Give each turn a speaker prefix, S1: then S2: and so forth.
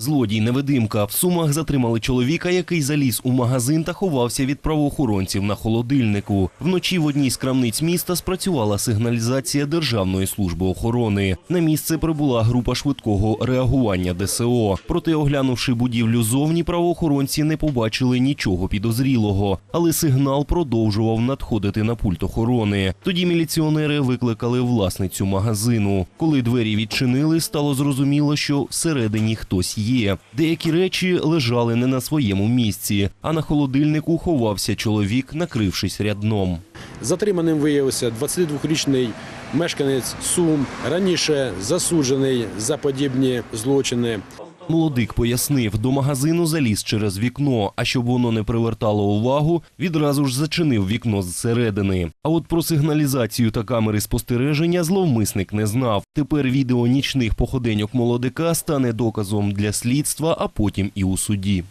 S1: Злодій невидимка в сумах затримали чоловіка, який заліз у магазин та ховався від правоохоронців на холодильнику. Вночі в одній з крамниць міста спрацювала сигналізація Державної служби охорони. На місце прибула група швидкого реагування ДСО. Проте, оглянувши будівлю зовні, правоохоронці не побачили нічого підозрілого, але сигнал продовжував надходити на пульт охорони. Тоді міліціонери викликали власницю магазину. Коли двері відчинили, стало зрозуміло, що всередині хтось є. Деякі речі лежали не на своєму місці, а на холодильнику ховався чоловік, накрившись рядном.
S2: Затриманим виявився 22-річний мешканець Сум, раніше засуджений за подібні злочини.
S1: Молодик пояснив, до магазину заліз через вікно, а щоб воно не привертало увагу, відразу ж зачинив вікно зсередини. А от про сигналізацію та камери спостереження зловмисник не знав. Тепер відео нічних походеньок молодика стане доказом для слідства, а потім і у суді.